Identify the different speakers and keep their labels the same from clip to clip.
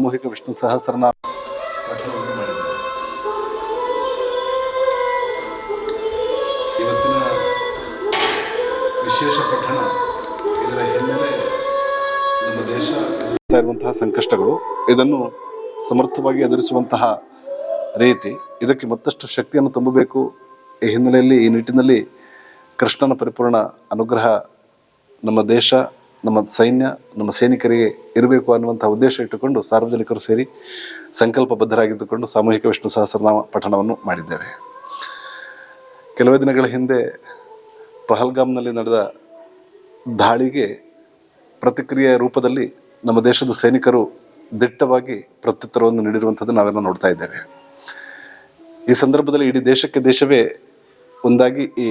Speaker 1: ಸಾಮೂಹಿಕ ವಿಷ್ಣು ಸಹಸ್ರನಾಮ.
Speaker 2: ಪಠಣವನ್ನು ಮಾಡಿದ್ದೇವೆ ಇವತ್ತಿನ ವಿಶೇಷ ಪಠಣ ಇದರ ಹಿನ್ನೆಲೆ ನಮ್ಮ ದೇಶ
Speaker 1: ಎದುರಿಸ್ತಾ ಇರುವಂತಹ ಸಂಕಷ್ಟಗಳು ಇದನ್ನು ಸಮರ್ಥವಾಗಿ ಎದುರಿಸುವಂತಹ ರೀತಿ ಇದಕ್ಕೆ ಮತ್ತಷ್ಟು ಶಕ್ತಿಯನ್ನು ತುಂಬಬೇಕು ಈ ಹಿನ್ನೆಲೆಯಲ್ಲಿ ಈ ನಿಟ್ಟಿನಲ್ಲಿ ಕೃಷ್ಣನ ಪರಿಪೂರ್ಣ ಅನುಗ್ರಹ ನಮ್ಮ ದೇಶ ನಮ್ಮ ಸೈನ್ಯ, ನಮ್ಮ ಸೈನಿಕರಿಗೆ ಇರಬೇಕು ಅನ್ನುವಂಥ ಉದ್ದೇಶ ಇಟ್ಟುಕೊಂಡು ಸಾರ್ವಜನಿಕರು ಸೇರಿ ಸಂಕಲ್ಪಬದ್ಧರಾಗಿದ್ದುಕೊಂಡು ಸಾಮೂಹಿಕ ವಿಷ್ಣು ಸಹಸ್ರನಾಮ ಪಠಣವನ್ನು ಮಾಡಿದ್ದೇವೆ. ಕೆಲವೇ ದಿನಗಳ ಹಿಂದೆ ಪಹಲ್ಗಾಮ್ನಲ್ಲಿ ನಡೆದ ದಾಳಿಗೆ ಪ್ರತಿಕ್ರಿಯೆಯ ರೂಪದಲ್ಲಿ ನಮ್ಮ ದೇಶದ ಸೈನಿಕರು ದಿಟ್ಟವಾಗಿ ಪ್ರತ್ಯುತ್ತರವನ್ನು ನೀಡಿರುವಂಥದ್ದು ನಾವೆಲ್ಲ ನೋಡ್ತಾ ಇದ್ದೇವೆ. ಈ ಸಂದರ್ಭದಲ್ಲಿ ಇಡೀ ದೇಶಕ್ಕೆ ದೇಶವೇ ಒಂದಾಗಿ ಈ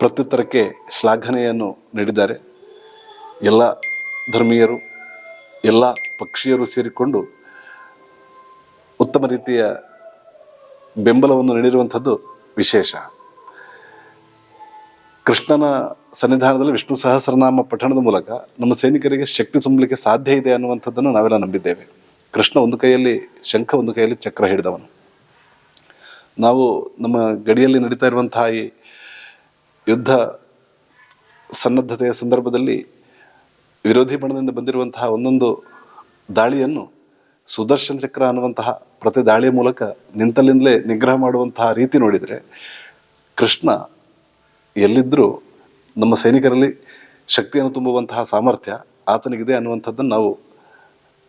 Speaker 1: ಪ್ರತ್ಯುತ್ತರಕ್ಕೆ ಶ್ಲಾಘನೆಯನ್ನು ನೀಡಿದ್ದಾರೆ. ಎಲ್ಲ ಧರ್ಮೀಯರು, ಎಲ್ಲ ಪಕ್ಷೀಯರು ಸೇರಿಕೊಂಡು ಉತ್ತಮ ರೀತಿಯ ಬೆಂಬಲವನ್ನು ನೀಡಿರುವಂಥದ್ದು ವಿಶೇಷ. ಕೃಷ್ಣನ ಸನ್ನಿಧಾನದಲ್ಲಿ ವಿಷ್ಣು ಸಹಸ್ರನಾಮ ಪಠಣದ ಮೂಲಕ ನಮ್ಮ ಸೈನಿಕರಿಗೆ ಶಕ್ತಿ ತುಂಬಲಿಕ್ಕೆ ಸಾಧ್ಯ ಇದೆ ಅನ್ನುವಂಥದ್ದನ್ನು ನಾವೆಲ್ಲ ನಂಬಿದ್ದೇವೆ. ಕೃಷ್ಣ ಒಂದು ಕೈಯಲ್ಲಿ ಶಂಖ, ಒಂದು ಕೈಯಲ್ಲಿ ಚಕ್ರ ಹಿಡಿದವನು. ನಾವು ನಮ್ಮ ಗಡಿಯಲ್ಲಿ ನಡೀತಾ ಇರುವಂತಹ ಈ ಯುದ್ಧ ಸನ್ನದ್ಧತೆಯ ಸಂದರ್ಭದಲ್ಲಿ ವಿರೋಧಿ ಬಣದಿಂದ ಬಂದಿರುವಂತಹ ಒಂದೊಂದು ದಾಳಿಯನ್ನು ಸುದರ್ಶನ ಚಕ್ರ ಅನ್ನುವಂತಹ ಪ್ರತಿ ದಾಳಿಯ ಮೂಲಕ ನಿಂತಲ್ಲಿಂದಲೇ ನಿಗ್ರಹ ಮಾಡುವಂತಹ ರೀತಿ ನೋಡಿದರೆ ಕೃಷ್ಣ ಎಲ್ಲಿದ್ದರೂ ನಮ್ಮ ಸೈನಿಕರಲ್ಲಿ ಶಕ್ತಿಯನ್ನು ತುಂಬುವಂತಹ ಸಾಮರ್ಥ್ಯ ಆತನಿಗಿದೆ ಅನ್ನುವಂಥದ್ದನ್ನು ನಾವು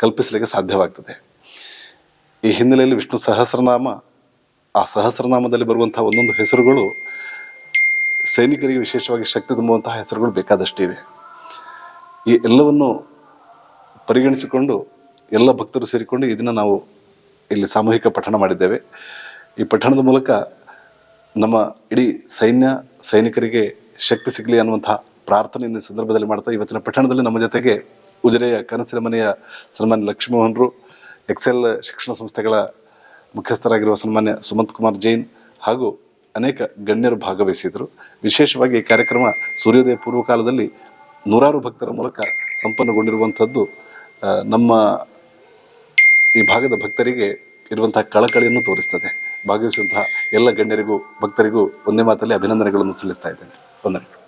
Speaker 1: ಕಲ್ಪಿಸಲಿಕ್ಕೆ ಸಾಧ್ಯವಾಗ್ತದೆ. ಈ ಹಿನ್ನೆಲೆಯಲ್ಲಿ ವಿಷ್ಣು ಸಹಸ್ರನಾಮ, ಆ ಸಹಸ್ರನಾಮದಲ್ಲಿ ಬರುವಂತಹ ಒಂದೊಂದು ಹೆಸರುಗಳು ಸೈನಿಕರಿಗೆ ವಿಶೇಷವಾಗಿ ಶಕ್ತಿ ತುಂಬುವಂತಹ ಹೆಸರುಗಳು ಬೇಕಾದಷ್ಟಿವೆ ಈ ಎಲ್ಲವನ್ನು ಪರಿಗಣಿಸಿಕೊಂಡು ಎಲ್ಲ ಭಕ್ತರು ಸೇರಿಕೊಂಡು ಇದನ್ನು ನಾವು ಇಲ್ಲಿ ಸಾಮೂಹಿಕ ಪಠಣ ಮಾಡಿದ್ದೇವೆ. ಈ ಪಠಣದ ಮೂಲಕ ನಮ್ಮ ಇಡೀ ಸೈನ್ಯ ಸೈನಿಕರಿಗೆ ಶಕ್ತಿ ಸಿಗಲಿ ಅನ್ನುವಂತಹ ಪ್ರಾರ್ಥನೆಯನ್ನು ಸಂದರ್ಭದಲ್ಲಿ ಮಾಡ್ತಾ ಇವತ್ತಿನ ಪಠಣದಲ್ಲಿ ನಮ್ಮ ಜೊತೆಗೆ ಉಜಿರೆಯ ಕನಸಿನ ಮನೆಯ ಸನ್ಮಾನ್ಯ ಲಕ್ಷ್ಮೀಮೋಹನ್ರು, ಎಕ್ಸೆಲ್ ಶಿಕ್ಷಣ ಸಂಸ್ಥೆಗಳ ಮುಖ್ಯಸ್ಥರಾಗಿರುವ ಸನ್ಮಾನ್ಯ ಸುಮಂತ್ ಕುಮಾರ್ ಜೈನ್ ಹಾಗೂ ಅನೇಕ ಗಣ್ಯರು ಭಾಗವಹಿಸಿದರು. ವಿಶೇಷವಾಗಿ ಈ ಕಾರ್ಯಕ್ರಮ ಸೂರ್ಯೋದಯ ಪೂರ್ವಕಾಲದಲ್ಲಿ ನೂರಾರು ಭಕ್ತರ ಮೂಲಕ ಸಂಪನ್ನಗೊಂಡಿರುವಂಥದ್ದು ನಮ್ಮ ಈ ಭಾಗದ ಭಕ್ತರಿಗೆ ಇರುವಂತಹ ಕಳಕಳಿಯನ್ನು ತೋರಿಸ್ತದೆ. ಭಾಗವಹಿಸುವಂತಹ ಎಲ್ಲ ಗಣ್ಯರಿಗೂ, ಭಕ್ತರಿಗೂ ಒಂದೇ ಮಾತಲ್ಲಿ ಅಭಿನಂದನೆಗಳನ್ನು ಸಲ್ಲಿಸ್ತಾ ಇದ್ದೇನೆ. ವಂದನೆ.